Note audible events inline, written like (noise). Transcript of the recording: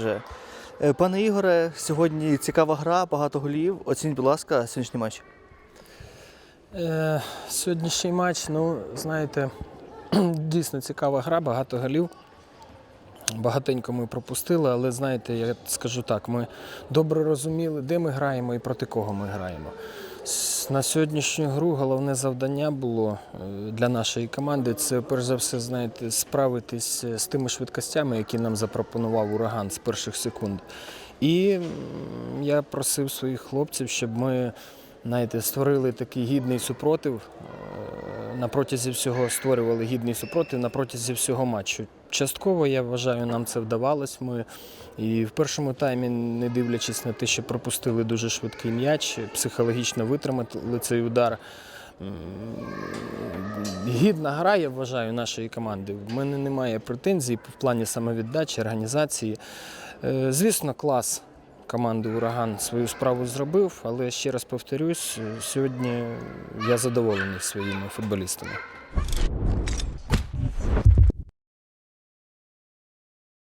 Е, Пане Ігоре, сьогодні цікава гра, багато голів. Оцініть, будь ласка, сьогоднішній матч. Е, сьогоднішній матч, ну, знаєте, (clears throat) дійсно цікава гра, багато голів. Багатенько ми пропустили, але знаєте, я скажу так, ми добре розуміли, де ми граємо і проти кого ми граємо. С- На сьогоднішню гру головне завдання було е, для нашої команди це перш за все, знаєте, справитись е, з тими швидкостями, які нам запропонував ураган з перших секунд. І я просив своїх хлопців, щоб ми знаєте, створили такий гідний супротив. е, На протязі всього створювали гідний супротив на протязі всього матчу. Частково, я вважаю, нам це вдавалось. Ми і в першому таймі, не дивлячись на те, що пропустили дуже швидкий м'яч, психологічно витримали цей удар. Гідна гра, я вважаю, нашої команди. В мене немає претензій в плані самовіддачі, організації. Е, Звісно, клас команди Ураган свою справу зробив, але ще раз повторюсь, сьогодні я задоволений своїми футболістами.